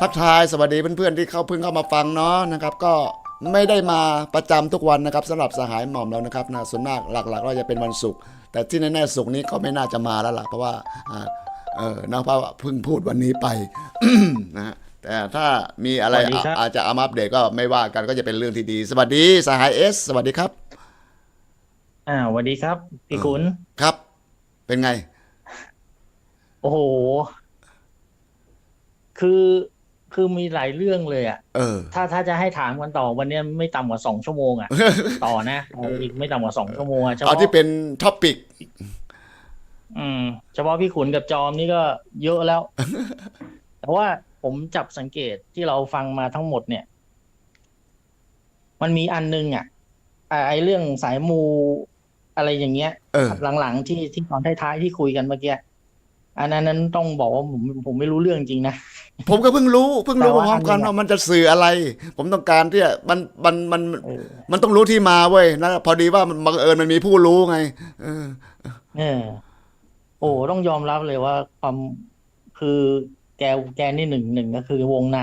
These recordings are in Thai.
ทักทายสวัสดีเพื่อนๆที่เขาเพิ่งเข้ามาฟังเนาะนะครับ ก็ไม่ได้มาประจำทุกวันนะครับสำหรับสหายหม่อมเรานะครับนะส่วนมากหลักๆก็จะเป็นวันศุกร์แต่ที่แน่ๆศุกร์นี้ก็ไม่น่าจะมาแล้วล่ะเพราะว่าอ่าเออนะเพราะว่าเพิ่งพูดวันนี้ไปนะฮะแต่ถ้ามีอะไรสวัสดีครับอาจจะเอามาอัปเดตก็ไม่ว่ากันก็จะเป็นเรื่องที่ดี สวัสดีสหายเอสสวัสดีครับ อ่าสวัสดีครับ พี่คุณครับ เป็นไง โอ้โห คือ คือมีหลายเรื่องเลยอะเออ ถ้าถ้าจะให้ถามกันต่อวันเนี้ยไม่ต่ำกว่าสองชั่วโมงอะ ต่อนะเอาอีกไม่ต่ำกว่าสองชั่วโมงอะเฉเอาพาะที่เป็นท็อปิกอืม เฉพาะพี่ขุนกับจอมนี่ก็เยอะแล้ว แต่ว่าผมจับสังเกตที่เราฟังมาทั้งหมดเนี่ย มันมีอันนึงอะอ่าไอเรื่องสายมูอะไรอย่างเงี้ยเออหลังๆที่ที่ตอนท้ายๆที่คุยกันเมื่อกี้อันนั้นนั้นต้องบอกว่าผมผมไม่รู้เรื่องจริงนะ ผมก็เพิ่งรู้เพิ่งรู้แต่ว่าพร้อมๆกันอันนี้ว่ามันจะสื่ออะไร ผมต้องการที่จะมันมันมันเออมันต้องรู้ที่มาเว้ยนะพอดีว่ามันบังเอิญมันมีผู้รู้ไง เออเออโอ้ต้องยอมรับเลยว่าความคือแกแกนี่หนึ่งหนึ่งก็คือวงใน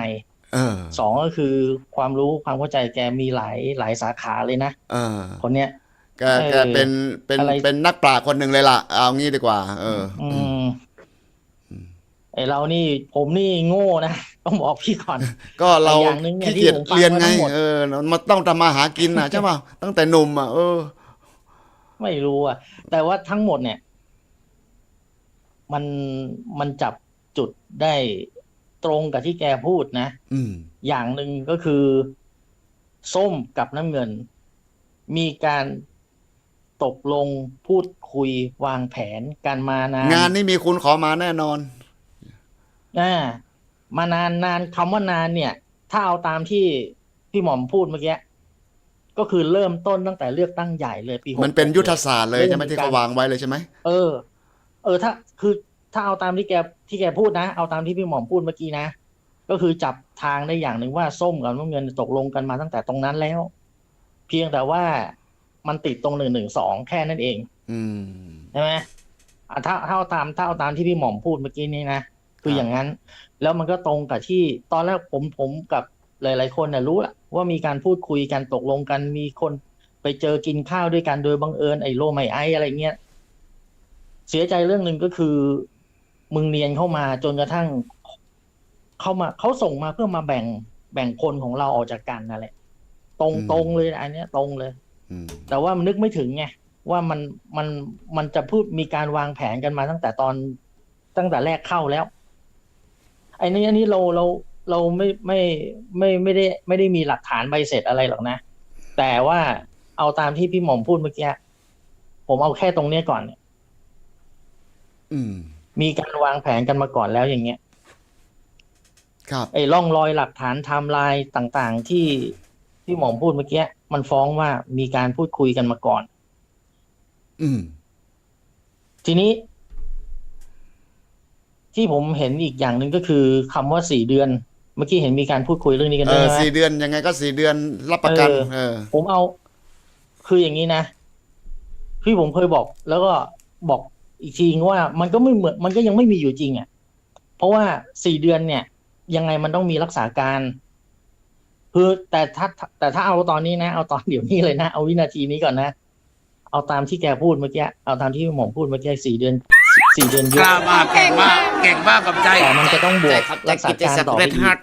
เออสองก็คือความรู้ความเข้าใจแกมีหลายหลายสาขาเลยนะเออคนเนี้ยแกเออแกเป็นเป็นอะไรเป็นนักปราชญ์คนหนึ่งเลยล่ะ เอางี้ดีกว่า เอออือืมม ไอเรานี่ผมนี่โง่นะต้องบอกพี่ก่อน ก็เราแต่อย่างหนึ่งเนี่ยขี้เกียจที่ผมฟังเรียนไงมาทั้งหมดเออมันต้องทำมาหากินนะใช่ป่ะตั้งแต่หนุ่มอะเออ ไม่รู้อะ แต่ว่าทั้งหมดเนี่ย มันมันจับจุดได้ตรงกับที่แกพูดนะอืมอย่างหนึ่งก็คือ ส้มกับน้ำเงิน มีการตกลงพูดคุยวางแผนกันมานานงานนี้มีคุณขอมาแน่นอน อ่ามานานนานคำว่านานเนี่ย ถ้าเอาตามที่พี่หม่อมพูดเมื่อกี้ก็คือเริ่มต้นตั้งแต่เลือกตั้งใหญ่เลยปีมันเป็น66ยุทธศาสตร์เลยเริ่มใช่ไหมมีที่การเขาวางไว้เลยใช่ไหมเออ เออถ้าคือถ้าเอาตามที่แกที่แกพูดนะ เอาตามที่พี่หม่อมพูดเมื่อกี้นะก็คือจับทางได้อย่างหนึ่งว่าส้มกับน้ำเงินตกลงกันมาตั้งแต่ตรงนั้นแล้ว เพียงแต่ว่ามันติดตรงหนึ่งหนึ่งสองแค่นั้นเอง อืมใช่ไหมอะถ้าถ้าเอาตามถ้าเอาตามที่พี่หม่อมพูดเมื่อกี้นี้นะ คือครับอย่างนั้น แล้วมันก็ตรงกับที่ตอนแรกผมผมกับหลาย ๆ คนน่ะรู้แหละว่ามีการพูดคุยกันตกลงกันมีคนไปเจอกินข้าวด้วยกันโดยบังเอิญไอ้โลไม่ไออะไรเงี้ยเสียใจเรื่องหนึ่งก็คือ มึงเนียนเข้ามาจนกระทั่ง เข้ามาเขาส่งมาเพื่อมาแบ่งแบ่งคนของเราออกจากกันนั่นแหละ ตรงอืมตรงเลยนะอันเนี้ย ตรงเลยอืมแต่ว่ามันนึกไม่ถึงไงว่ามันมันมันจะพูดมีการวางแผนกันมาตั้งแต่ตอนตั้งแต่แรกเข้าแล้ว ไอ้นี่อันนี้เราเราเราไม่ไม่ไม่ไม่ได้ไม่ได้มีหลักฐานใบเสร็จอะไรหรอกนะ แต่ว่าเอาตามที่พี่หม่อมพูดเมื่อกี้ผมเอาแค่ตรงเนี้ยก่อนอืมมีการวางแผนกันมาก่อนแล้วอย่างเงี้ย ครับไอ้ร่องรอยหลักฐานไทม์ไลน์ต่างๆ ที่พี่หม่อมพูดเมื่อกี้มันฟ้องว่ามีการพูดคุยกันมาก่อน อืม ทีนี้ ที่ผมเห็นอีกอย่างหนึ่งก็คือคำว่าสี่เดือน เมื่อกี้เห็นมีการพูดคุยเรื่องนี้กันเอด้วยอไหม สี่เดือนยังไงก็สี่เดือนรับประกัน เออ เออ ผมเอา คืออย่างนี้นะพี่ผมเคยบอก แล้วก็บอกอีกทีว่า มันก็ไม่เหมือน มันก็ยังไม่มีอยู่จริงอะ เพราะว่าสี่เดือนเนี่ย ยังไงมันต้องมีรักษาการคือแต่ถ้าแต่ถ้าเอาตอนนี้นะ เอาตอนเดี๋ยวนี้เลยนะ เอาวินาทีนี้ก่อนนะ เอาตามที่แกพูดเมื่อกี้ เอาตามที่หมอมพูดเมื่อกี้สี่เดือน สี่เดือนเยกอะล้ามากเก่งมากเก่งมากกับใจ แต่มันจะต้องบวกใจรักษาการต่อไปเรอีดฮักท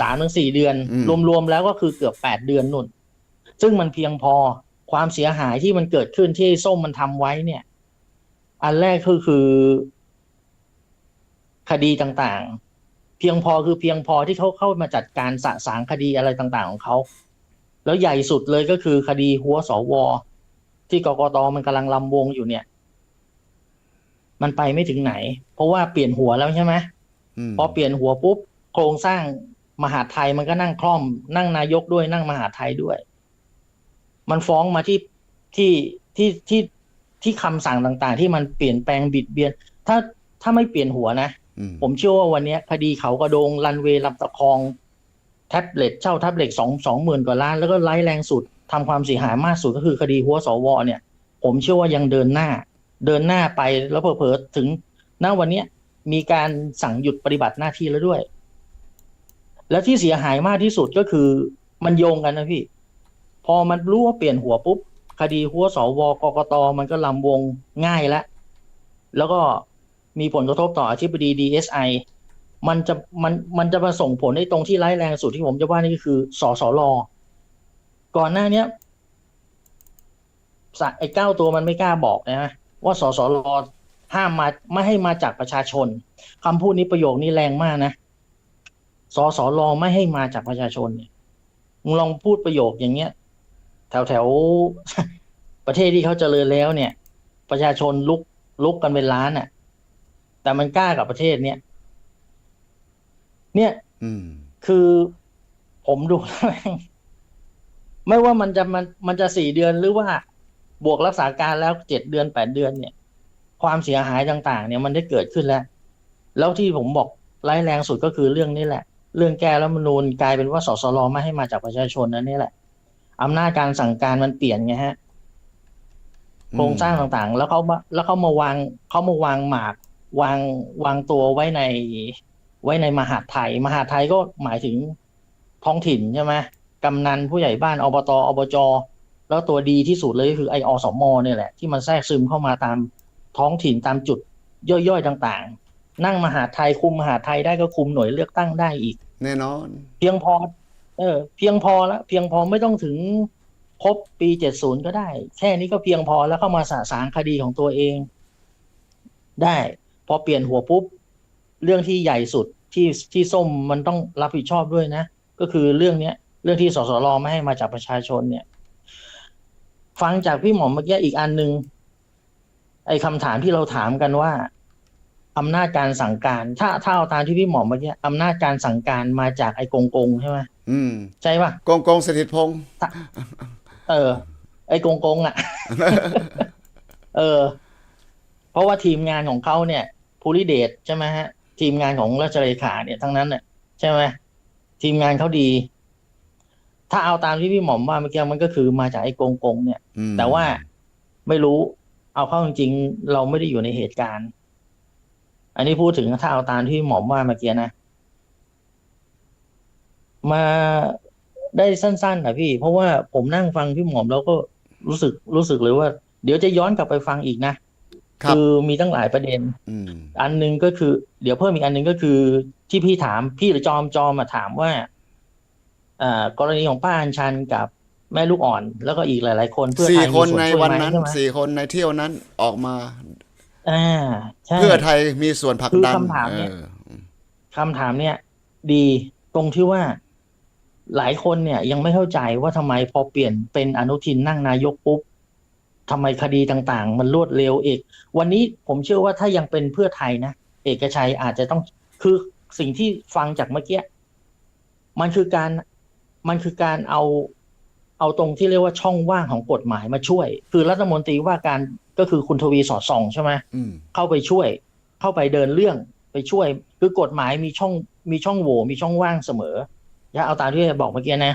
สามถึงสี่เดือน อืม รวมๆแล้วก็คือเกือบแปดเดือนนุ่น ซึ่งมันเพียงพอความเสียหายที่มันเกิดขึ้นที่ส้มมันทำไว้เนี่ย อันแรกคือคือ คดีต่างๆ เพียงพอคือเพียงพอที่เขาเข้ามาจัดการสะสางคดีอะไรต่างๆ ของเขา แล้วใหญ่สุดเลยก็คือคดีหัวสวที่กกตมันกำลังลำวงอยู่เนี่ย มันไปไม่ถึงไหน เพราะว่าเปลี่ยนหัวแล้วใช่ไหมอืมพอเปลี่ยนหัวปุ๊บโครงสร้างมหาดไทยมันก็นั่งคล่อม นั่งนายกด้วยนั่งมหาดไทยด้วย มันฟ้องมาที่ที่ที่ที่ที่คำสั่งต่างๆ ที่มันเปลี่ยนแปลงบิดเบียน ถ้าถ้าไม่เปลี่ยนหัวนะอืมผมเชื่อว่าวันเนี้ยคดีเขากระโดงรันเวย์ลำตะคองแท็บเล็ตเช่าแท็บเล็ตสองสองหมื่นกว่าล้าน แล้วก็ไล่แรงสุดทำความเสียหายมากสุดก็คือคดีหัวสวเนี่ย ผมเชื่อว่ายังเดินหน้า เดินหน้าไปแล้วเผลอๆถึงณวันเนี้ยมีการสั่งหยุดปฏิบัติหน้าที่แล้วด้วย แล้วที่เสียหายมากที่สุดก็คือมันโยงกันนะพี่ พอมันรู้ว่าเปลี่ยนหัวปุ๊บ คดีหัวสวกกตมันก็ลำวงง่ายแล้วแล้วก็มีผลกระทบต่ออธิบดี DSI มันจะมันมันจะมาส่งผลในตรงที่ร้ายแรงสุดที่ผมจะว่านี่ก็คือสสรอก่อนหน้าเนี้ยไอ้เก้าตัวมันไม่กล้าบอกนะ ว่าสสรห้ามมาไม่ให้มาจากประชาชนคำพูดนี้ประโยคนี้แรงมากนะสสรไม่ให้มาจากประชาชนเนี่ยมึงลองพูดประโยคอย่างเงี้ย แถวแถวประเทศที่เขาเจริญแล้วเนี่ย ประชาชนลุกลุกกันเป็นล้านอะ แต่มันกล้ากับประเทศเนี้ยเนี่ยอืมคือผมดูแล้วแม่งไม่ว่ามันจะมันมันจะสี่เดือนหรือว่า บวกรักษาการแล้วเจ็ดเดือนแปดเดือนเนี่ย ความเสียหายต่างๆ เนี่ยมันได้เกิดขึ้นแล้ว แล้วที่ผมบอกร้ายแรงสุดก็คือเรื่องนี้แหละ เรื่องแก้รัฐธรรมนูญกลายเป็นว่าสสรไม่ให้มาจากประชาชนนั่นนี่แหละอำนาจการสั่งการมันเปลี่ยนไงฮะโครงสร้างต่างๆ แล้วเขามาแล้วเขามาวางเขามาวางหมาก วางวางตัวไว้ใน ไว้ในมหาดไทย มหาดไทยก็หมายถึงท้องถิ่นใช่ไหมกำนันผู้ใหญ่บ้านอบตอบจ แล้วตัวดีที่สุดเลยก็คือไออสมเนี่ยแหละที่มันแทรกซึมเข้ามาตามท้องถิ่นตามจุดย่อยๆต่างๆ นั่งมหาดไทยคุมมหาดไทยได้ก็คุมหน่วยเลือกตั้งได้อีก แน่นอน เพียงพอ เออ เพียงพอแล้วเพียงพอไม่ต้องถึงครบปีเจ็ดศูนย์ก็ได้ แค่นี้ก็เพียงพอแล้วเข้ามาสะสางคดีของตัวเอง ได้ พอเปลี่ยนหัวปุ๊บ เรื่องที่ใหญ่สุดที่ที่ส้มมันต้องรับผิดชอบด้วยนะ ก็คือเรื่องเนี้ย เรื่องที่สสรไม่ให้มาจากประชาชนเนี่ย ฟังจากพี่หมอมเมื่อกี้อีกอันหนึ่งไอ้คำถามที่เราถามกันว่าอำนาจการสั่งการ ถ้าถ้าเอาตามที่พี่หมอมเมื่อกี้อำนาจการสั่งการมาจากไอ้กงกงใช่ไหมอืมใช่ปะกงกงสถิตพงษ์เออ ไอ้กงกงอะ เออ เพราะว่าทีมงานของเขาเนี่ยภูริเดชใช่ไหมฮะ ทีมงานของราชเลขาเนี่ยทั้งนั้นเนี่ยใช่ไหมทีมงานเขาดี ถ้าเอาตามที่พี่หมอมว่าเมื่อกี้มันก็คือมาจากไอ้กงกงเนี่ยอืมแต่ว่าไม่รู้ เอาเข้าจริงๆเราไม่ได้อยู่ในเหตุการณ์ อันนี้พูดถึงถ้าเอาตามที่หมอมว่าเมื่อกี้นะ มาได้สั้นๆนะพี่ เพราะว่าผมนั่งฟังพี่หมอมแล้วก็รู้สึกรู้สึกเลยว่า เดี๋ยวจะย้อนกลับไปฟังอีกนะครับอมีตั้งหลายประเด็นอืมอันหนึงก็คือ เดี๋ยวเพิ่มอีกอันหนึงก็คือที่พี่ถามพี่หรือจอมจอมมาถามว่าอ่า กรณีของป้าอัญชันกับแม่ลูกอ่อน แล้วก็อีกหลาย ๆ คนเพื่อไทสี่ยมีคนส่วนในช่วยวันไหมนั้นใช่ไหมสี่คนในเที่ยวนั้นออกมาอ่าใช่เพื่อไทยมีส่วนผลักดันคือคำถามเนี่ยออคำถามเนี่ย ดีตรงที่ว่าหลายคนเนี่ยยังไม่เข้าใจว่าทำไมพอเปลี่ยนเป็นอนุทินนั่งนายกปุ๊บทำไมคดีต่างๆ มันรวดเร็วเอก วันนี้ผมเชื่อว่าถ้ายังเป็นเพื่อไทยนะเอกชัยอาจจะต้องคือสิ่งที่ฟังจากเมื่อกี้มันคือการ มันคือการเอาเอาตรงที่เรียกว่าช่องว่างของกฎหมายมาช่วย คือรัฐมนตรีว่าการก็คือคุณทวีสอดส่องใช่ไหมอืมเข้าไปช่วย เข้าไปเดินเรื่องไปช่วย คือกฎหมายมีช่องมีช่องโหว่มีช่องว่างเสมออย่าเอาตามที่บอกเมื่อกี้นะ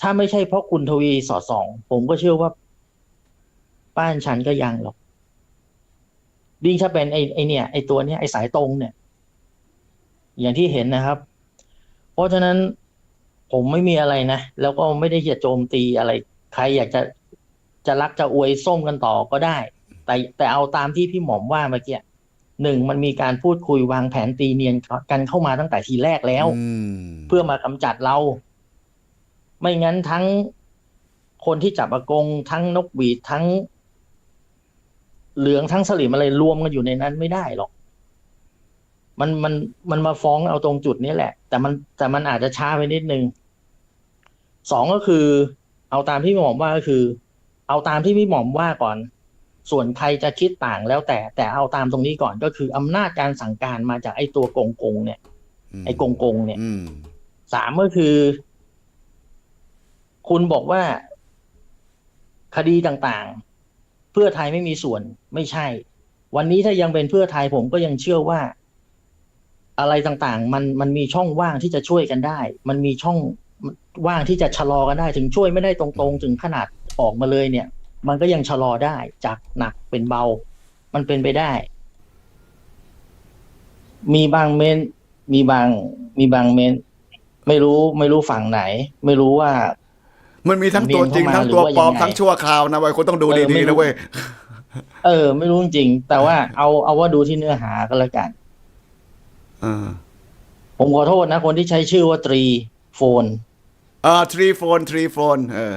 ถ้าไม่ใช่เพราะคุณทวีสอดส่อง ผมก็เชื่อว่า บ้านฉันก็ยังหรอกยิ่งถ้าเป็นไอ้ไอ้เนี่ย ไอ้ตัวเนี้ยไอ้สายตรงเนี่ย อย่างที่เห็นนะครับ เพราะฉะนั้น ผมไม่มีอะไรนะ แล้วก็ไม่ได้จะโจมตีอะไร ใครอยากจะจะรักจะอวยส้มกันต่อก็ได้ แต่แต่เอาตามที่พี่หมอมว่าเมื่อกี้หนึ่งมันมีการพูดคุยวางแผนตีเนียนกันเข้ามาตั้งแต่ทีแรกแล้วอืมเพื่อมากำจัดเรา ไม่งั้นทั้งคนที่จับอากง ทั้งนกหวีดทั้ง เหลืองทั้งสลิมอะไรรวมกันอยู่ในนั้นไม่ได้หรอก มันมันมันมาฟ้องเอาตรงจุดนี้แหละ แต่มันแต่มันอาจจะช้าไปนิดนึง สองก็คือ เอาตามที่พี่หมอมว่าก็คือ เอาตามที่พี่หมอมว่าก่อน ส่วนใครจะคิดต่างแล้วแต่ แต่เอาตามตรงนี้ก่อนก็คืออำนาจการสั่งการมาจากไอ้ตัวกงกงเนี่ย ไอ้กงกงเนี่ยอืมสามก็คือ คุณบอกว่าคดีต่างๆ เพื่อไทยไม่มีส่วนไม่ใช่ วันนี้ถ้ายังเป็นเพื่อไทยผมก็ยังเชื่อว่า อะไรต่างๆ มันมันมีช่องว่างที่จะช่วยกันได้ มันมีช่อง ว่างที่จะชะลอกันได้ถึงช่วยไม่ได้ตรงๆ ถึงขนาดออกมาเลยเนี่ย มันก็ยังชะลอได้จากหนักเป็นเบา มันเป็นไปได้ มีบางเมนมีบาง มีบางเมนไม่รู้ไม่รู้ฝั่งไหน ไม่รู้ว่า มันมีทั้งตัวจริงเรียนเข้ามาทั้งตัวปลอมหรือว่ายังไงทั้งชั่วคราวนะเว้ยคนต้องดูเออไม่ดีๆรู้นะเว้ยเออ ไม่รู้จริงๆแต่ว่าเอาเอาว่าดูที่เนื้อหาก็แล้วกันเออผมขอโทษนะ คนที่ใช้ชื่อว่าตรีโฟน อ่าทรีโฟนทรีโฟนเออ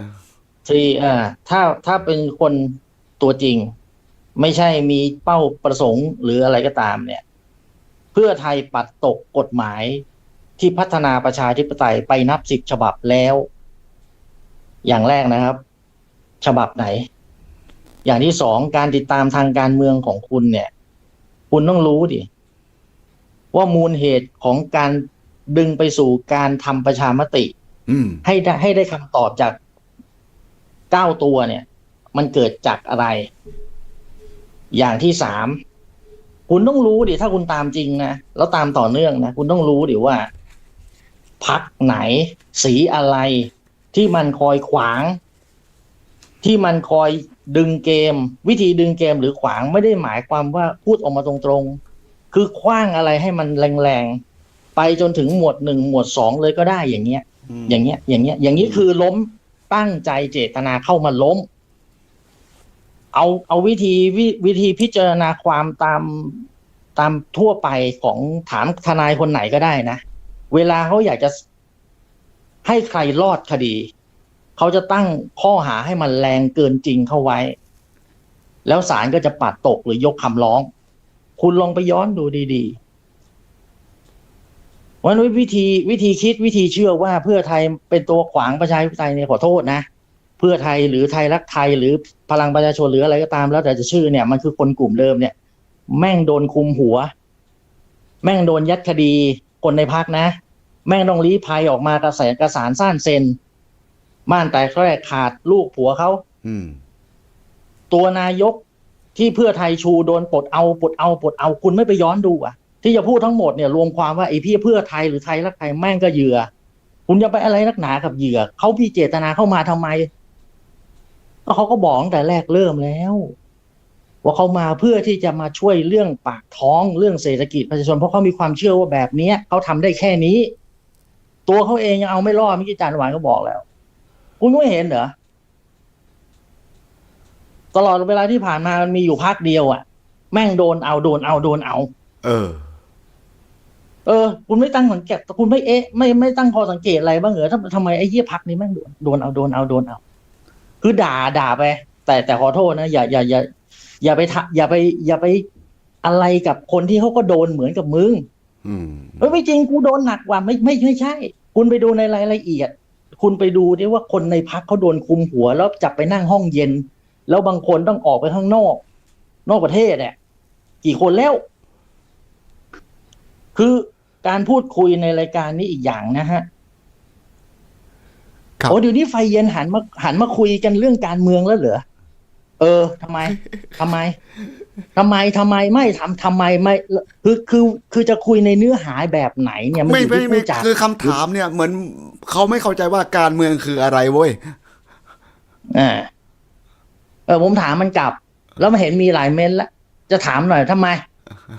ตรีอ่าถ้าถ้าเป็นคนตัวจริง ไม่ใช่มีเป้าประสงค์หรืออะไรก็ตาม เนี่ย เพื่อไทยปัดตกกฎหมายที่พัฒนาประชาธิปไตยไปนับสิบฉบับแล้ว อย่างแรกนะครับ ฉบับไหน อย่างที่สองการติดตามทางการเมืองของคุณเนี่ย คุณต้องรู้ดิว่ามูลเหตุของการดึงไปสู่การทำประชามติ ให้ได้ให้ได้คำตอบจากเก้าตัวเนี่ย มันเกิดจากอะไร อย่างที่สามคุณต้องรู้ดิถ้าคุณตามจริงนะแล้วตามต่อเนื่องนะคุณต้องรู้ดิว่าพักไหน สีอะไรที่มันคอยขวาง ที่มันคอยดึงเกม วิธีดึงเกมหรือขวางไม่ได้หมายความว่าพูดออกมาตรงๆ คือคว้างอะไรให้มันแรงๆ ไปจนถึงหมวดหนึ่งหมวดสองเลยก็ได้อย่างเงี้ย อย่างเงี้ย อย่างเงี้ย อย่างนี้คือล้มตั้งใจเจตนาเข้ามาล้ม เอาเอาวิธีวิวิธีพิจารณาความตามตามทั่วไปของถามทนายคนไหนก็ได้นะ เวลาเขาอยากจะให้ใครรอดคดี เขาจะตั้งข้อหาให้มันแรงเกินจริงเข้าไว้ แล้วศาลก็จะปัดตกหรือยกคำร้อง คุณลองไปย้อนดูดี ๆ วันนี้วิธีวิธีคิดวิธีเชื่อว่าเพื่อไทยเป็นตัวขวางประชาธิปไตยเนี่ยขอโทษนะ เพื่อไทยหรือไทยรักไทยหรือพลังประชาชนหรืออะไรก็ตาม แล้วแต่จะชื่อเนี่ยมันคือคนกลุ่มเดิมเนี่ย แม่งโดนคุมหัว แม่งโดนยัดคดีคนในพักนะ แม่งต้องรีภัยออกมากระแสกระสารซ่านเซนบ้านแต่แรกขาดลูกผัวเขาอืมตัวนายกที่เพื่อไทยชูโดนปลดเอาปลดเอาปลดเอาคุณไม่ไปย้อนดูอะ ที่จะพูดทั้งหมดเนี่ยรวมความว่าไอ้พี่เพื่อไทยหรือไทยรักไทยแม่งก็เหยื่อ คุณจะไปอะไรนักหนากับเหยื่อเขาพี่เจตนาเข้ามาทำไมก็เขาก็บอกตั้งแต่แรกเริ่มแล้ว ว่าเขามาเพื่อที่จะมาช่วยเรื่องปากท้องเรื่องเศรษฐกิจประชาชนเพราะเขามีความเชื่อว่าแบบเนี้ยเขาทำได้แค่นี้ ตัวเขาเองยังเอาไม่รอดเมื่อกี้อาจารย์หวานก็บอกแล้ว คุณไม่เห็นเหรอตลอดเวลาที่ผ่านมามันมีอยู่พักเดียวอะ่ะ แม่งโดนเอาโดนเอาโดนเอา เออ เออคุณไม่ตั้งสังเกตคุณไม่เอ๊ะไม่ไม่ตั้งข้อสังเกตอะไรบ้างเหรอทำทำไมไอ้เหี้ยพักนี้แม่งโดนโดนเอาโดนเอาโดนเอา คือด่าด่าไป แต่แต่ขอโทษนะอย่าอย่าอย่าอย่าไปทะอย่าไป อย่าไปอะไรกับคนที่เขาก็โดนเหมือนกับมึงอืมเอ้ยไม่จริงกูโดนหนักกว่าไม่ไม่ไม่ใช่ คุณไปดูในรายละเอียด คุณไปดูดิว่าคนในพักเขาโดนคุมหัว แล้วจับไปนั่งห้องเย็น แล้วบางคนต้องออกไปข้างนอก นอกประเทศเนี่ยกี่คนแล้ว คือ การพูดคุยในรายการนี้อีกอย่างนะฮะครับโอ้เดี๋ยวนี้ไฟเย็นหันมาหันมาคุยกันเรื่องการเมืองแล้วเหรอเออทำไมทำไมทำไมทำไมไม่ทำทำไมไม่คือคือคือจะคุยในเนื้อหาแบบไหนเนี่ยมันไม่อยู่ไม่ที่ไม่ผู้จัดคือคำถามเนี่ย เหมือนเขาไม่เข้าใจว่าการเมืองคืออะไรเว้ยอ่าเออผมถามมันกลับ แล้วมาเห็นมีหลายเม้นต์แล้วจะถามหน่อยทำไม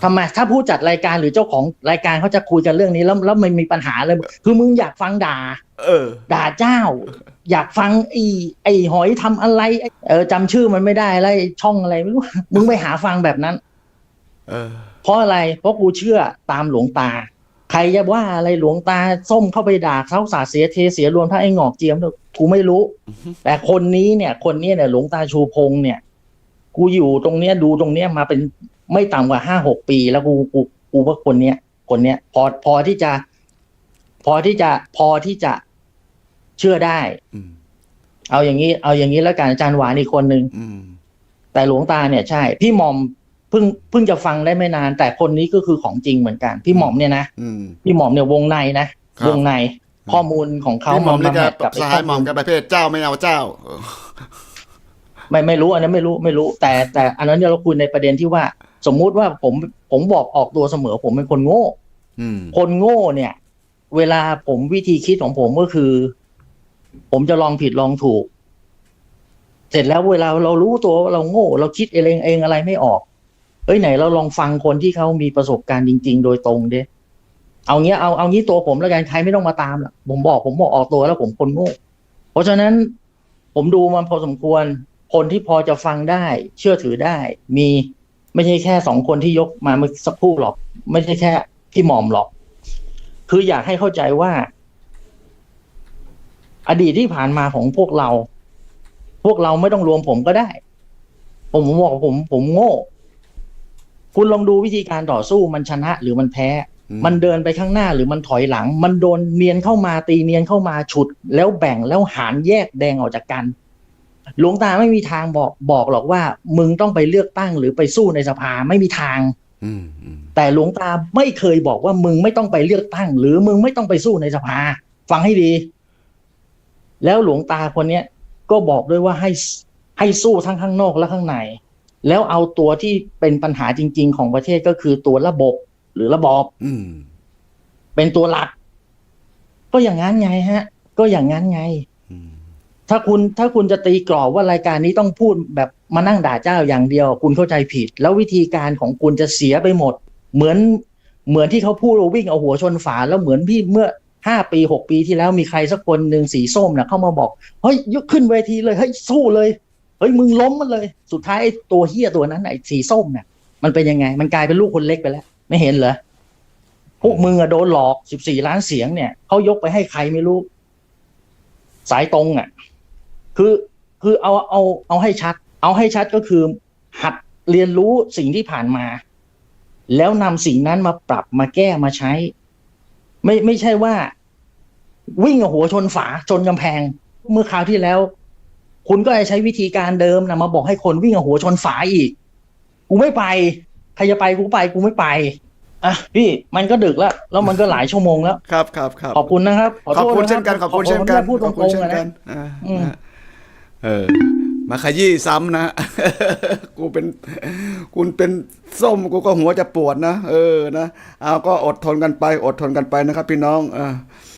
ทำไมถ้าผู้จัดรายการหรือเจ้าของรายการเขาจะคุยกันเรื่องนี้แล้วแล้วมันมีปัญหาเลย คือมึงอยากฟังด่า เออ ด่าเจ้า อยากฟังไอ้ไอ้หอยทำอะไรไอ้เออจำชื่อมันไม่ได้แล้วไอ้ช่องอะไรไม่รู้มึงไปหาฟังแบบนั้น เออ เพราะอะไร เพราะกูเชื่อตามหลวงตา ใครจะว่าอะไรหลวงตาส้มเข้าไปด่าเขาสาดเสียเทเสียรวมทั้งไอ้งอกเจียมด้วยกูไม่รู้ แต่คนนี้เนี่ย คนนี้เนี่ยหลวงตาชูพงษ์เนี่ย กูอยู่ตรงเนี้ยดูตรงเนี้ยมาเป็น ไม่ต่ำกว่าห้าหกปี แล้วกูกูกูว่าคนเนี้ยคนเนี้ยพอพอที่จะ พอที่จะพอที่จะเชื่อได้อืมเอาอย่างนี้ เอาอย่างนี้แล้วกันอาจารย์หวานอีกคนหนึ่งอืมแต่หลวงตาเนี่ยใช่ พี่หม่อมเพิ่งเพิ่งจะฟังได้ไม่นาน แต่คนนี้ก็คือของจริงเหมือนกัน พี่หม่อมเนี่ยนะอืมพี่หม่อมเนี่ยวงในนะครับวงใน ข้อมูลของเขาพี่หมอมนี่มาจะแมทกับสหายหมอมกับประเภทเจ้าไม่เอาเจ้าเออไม่ไม่รู้อันนั้นไม่รู้ไม่รู้ แต่แต่อันนั้นเนี่ยเราคุยในประเด็นที่ว่า สมมุติว่าผมผมบอกออกตัวเสมอ ผมเป็นคนโง่อืมคนโง่เนี่ย เวลาผมวิธีคิดของผมก็คือ ผมจะลองผิดลองถูก เสร็จแล้วเวลาเรารู้ตัวว่าเราโง่ เราคิดเองเองอะไรไม่ออก เอ้ยไหน เราลองฟังคนที่เขามีประสบการณ์จริง ๆ โดยตรงเด้เอางี้เอาเอางี้ตัวผมแล้วกันใครไม่ต้องมาตามหรอกผมบอกผมบอกออกตัวแล้วผมคนโง่ เพราะฉะนั้น ผมดูมันพอสมควร คนที่พอจะฟังได้ เชื่อถือได้ มี ไม่ใช่แค่สองคนที่ยกมาเมื่อสักครู่หรอก ไม่ใช่แค่พี่หม่อมหรอก คืออยากให้เข้าใจว่า อดีตที่ผ่านมาของพวกเรา พวกเราไม่ต้องรวมผมก็ได้ ผมผมบอกว่าผม ผมโง่ คุณลองดูวิธีการต่อสู้มันชนะหรือมันแพ้อืมมันเดินไปข้างหน้าหรือมันถอยหลัง มันโดนเนียนเข้ามาตีเนียนเข้ามาฉุด แล้วแบ่งแล้วหารแยกแดงออกจากกัน หลวงตาไม่มีทางบอกบอกหรอกว่า มึงต้องไปเลือกตั้งหรือไปสู้ในสภาไม่มีทางอืมอืมแต่หลวงตาไม่เคยบอกว่ามึงไม่ต้องไปเลือกตั้ง หรือมึงไม่ต้องไปสู้ในสภา ฟังให้ดี แล้วหลวงตาคนเนี้ยก็บอกด้วยว่าให้ให้สู้ทั้งข้างนอกและข้างใน แล้วเอาตัวที่เป็นปัญหาจริง ๆ ของประเทศก็คือตัวระบบหรือระบอบอืมเป็นตัวหลัก ก็อย่างนั้นไงฮะ ก็อย่างนั้นไงอืม ถ้าคุณถ้าคุณจะตีกรอบว่ารายการนี้ต้องพูดแบบมานั่งด่าเจ้าอย่างเดียว คุณเข้าใจผิด แล้ววิธีการของคุณจะเสียไปหมด เหมือนเหมือนที่เขาพูดว่าวิ่งเอาหัวชนฝาแล้วเหมือนพี่เมื่อห้าปีหกปีที่แล้วมีใครสักคนหนึ่งสีส้มนะเข้ามาบอกเฮ้ยยกขึ้นเวทีเลยเฮ้ยสู้เลยเฮ้ยมึงล้มมันเลย สุดท้ายไอ้ตัวเฮียตัวนั้นไอ้สีส้มเนี่ยมันเป็นยังไง มันกลายเป็นลูกคนเล็กไปแล้ว ไม่เห็นเหรอพวกมึงอะโดนหลอกสิบสี่ล้านเสียงเนี่ยเขายกไปให้ใครไม่รู้ สายตรงอะ คือคือเอาเอาเอาให้ชัด เอาให้ชัดก็คือ หัดเรียนรู้สิ่งที่ผ่านมา แล้วนำสิ่งนั้นมาปรับมาแก้มาใช้ ไม่ไม่ใช่ว่า วิ่งเอาหัวชนฝาชนกำแพง เมื่อคราวที่แล้ว คุณก็ใช้วิธีการเดิมนะมาบอกให้คนวิ่งเอาหัวชนฝาอีก กูไม่ไปใครจะไปกูไป กูไม่ไปอะพี่มันก็ดึกแล้ว แล้วมันก็หลายชั่วโมงแล้ว ครับครับครับขอบคุณนะครับ ขอบโทษคุณะเช่นกันขอบคุณเช่นกันพูดตขรอบคุณงเช่นๆอะกันะนอ่าอืมนะ เออ มาขยี้ซ้ำนะ กูเป็น คุณเป็นส้มกูก็หัวจะปวดนะ เออ นะ เอาก็อดทนกันไป อดทนกันไปนะครับพี่น้อง เออ